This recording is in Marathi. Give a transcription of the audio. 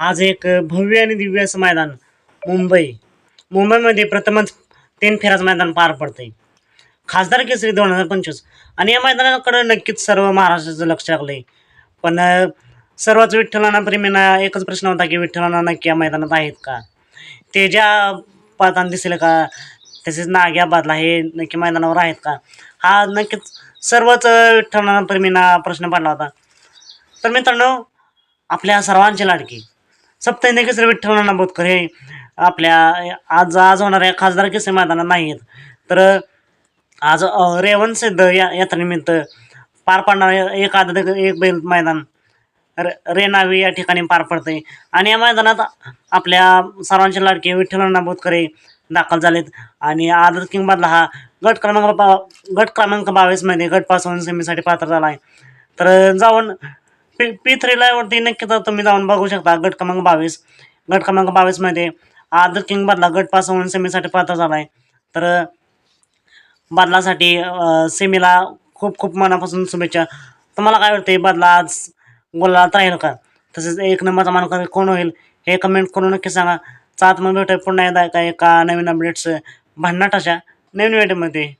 आज एक भव्य आणि दिव्य असं मैदान मुंबई. मुंबईमध्ये प्रथमच तीन फेराचं मैदान पार पडते खासदार केसरी दोन हजार पंचवीस. आणि या मैदानाकडे नक्कीच सर्व महाराष्ट्राचं लक्ष लागलंय. पण सर्वच विठ्ठलांना प्रेमींना एकच प्रश्न होता की विठ्ठलांना नक्की या मैदानात आहेत का? ते ज्या पातान दिसेल का? तसेच नाग्या बादला हे नक्की मैदानावर आहेत का? हा नक्कीच सर्वच विठ्ठलांना प्रेमींना प्रश्न पडला होता. तर मित्रांनो आपल्या सर्वांची लाडकी. सप्तहिंदी केसरी विठ्ठलांना बोधकर हे आपल्या आज आज होणाऱ्या खासदार केसरी मैदानात नाही आहेत तर आज अ, रेवण सिद्ध या यात्रेनिमित्त पार पाडणार एक आदर एक बैल मैदान. रे रेनावी या ठिकाणी पार पडते आणि या मैदानात आपल्या सर्वांचे लाडके विठ्ठलांना बोधकर हे दाखल झालेत. आणि आदर किंग बदला हा गट क्रमांक बा गट क्रमांक बावीसमध्ये गट पास सेमीसाठी पात्र झाला आहे तर जाऊन पी पी थ्री नक्की नक्कीच तुम्ही जाऊन बघू शकता गट क्रमांक बावीस. गट क्रमांक बावीसमध्ये आदर किंग बदला गट पास होऊन सेमीसाठी पात्र झाला आहे तर बदलासाठी सेमीला खूप खूप मनापासून शुभेच्छा. तुम्हाला काय वाटते बदला आज गोलात राहील का? तसेच एक नंबरचा मानकर कोण होईल? हे कमेंट करून नक्की सांगा. चात मग भेटूया पुन्हा एकदा एका एका नवीन अपडेट्स भांडणाट अशा नवीन व्हिडिओमध्ये